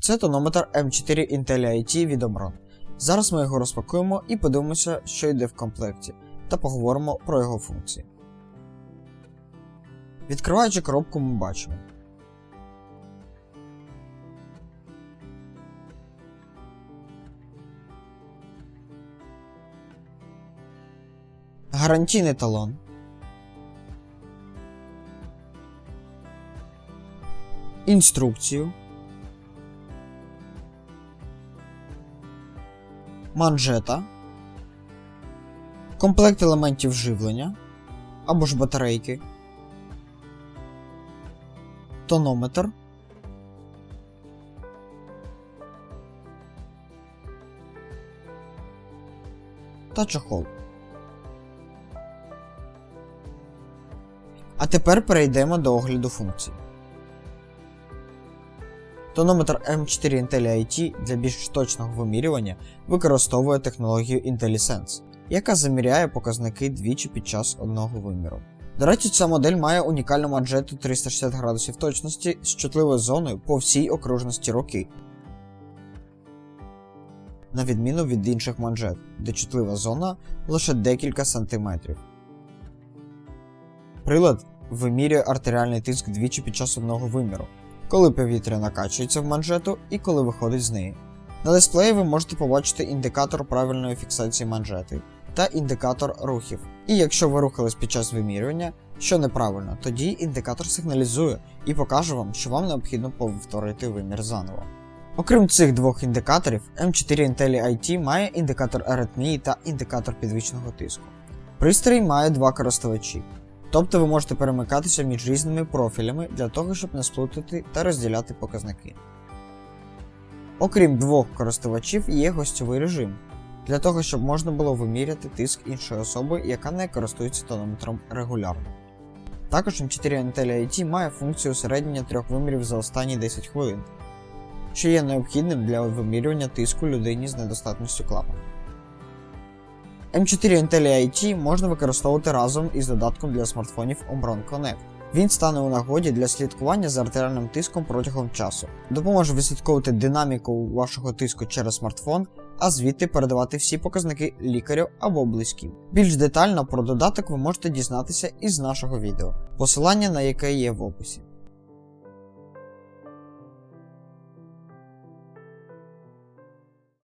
Це тонометр M4 Intel IT від Omron. Зараз ми його розпакуємо і подивимося, що йде в комплекті, та поговоримо про його функції. Відкриваючи коробку, ми бачимо. Гарантійний талон. Інструкцію. Манжета. Комплект елементів живлення або ж батарейки. Тонометр. Та чохол. А тепер перейдемо до огляду функцій. Тонометр M4 Intel IT для більш точного вимірювання використовує технологію IntelliSense, яка заміряє показники двічі під час одного виміру. До речі, ця модель має унікальну манжету 360 градусів точності з чутливою зоною по всій окружності руки, на відміну від інших манжет, де чутлива зона лише декілька сантиметрів. Прилад вимірює артеріальний тиск двічі під час одного виміру, коли повітря накачується в манжету і коли виходить з неї. На дисплеї ви можете побачити індикатор правильної фіксації манжети та індикатор рухів. І якщо ви рухались під час вимірювання, що неправильно, тоді індикатор сигналізує і покаже вам, що вам необхідно повторити вимір заново. Окрім цих двох індикаторів, M4 Intel IT має індикатор аритмії та індикатор підвищеного тиску. Пристрій має два користувачі, тобто ви можете перемикатися між різними профілями для того, щоб не сплутати та розділяти показники. Окрім двох користувачів, є гостьовий режим, для того, щоб можна було виміряти тиск іншої особи, яка не користується тонометром регулярно. Також M4 Intel IT має функцію усереднення трьох вимірів за останні 10 хвилин, що є необхідним для вимірювання тиску людині з недостатністю клапана. M4 Intel IT можна використовувати разом із додатком для смартфонів Omron Connect. Він стане у нагоді для слідкування за артеріальним тиском протягом часу, допоможе відслідковувати динаміку вашого тиску через смартфон, а звідти передавати всі показники лікарю або близьким. Більш детально про додаток ви можете дізнатися із нашого відео, посилання на яке є в описі.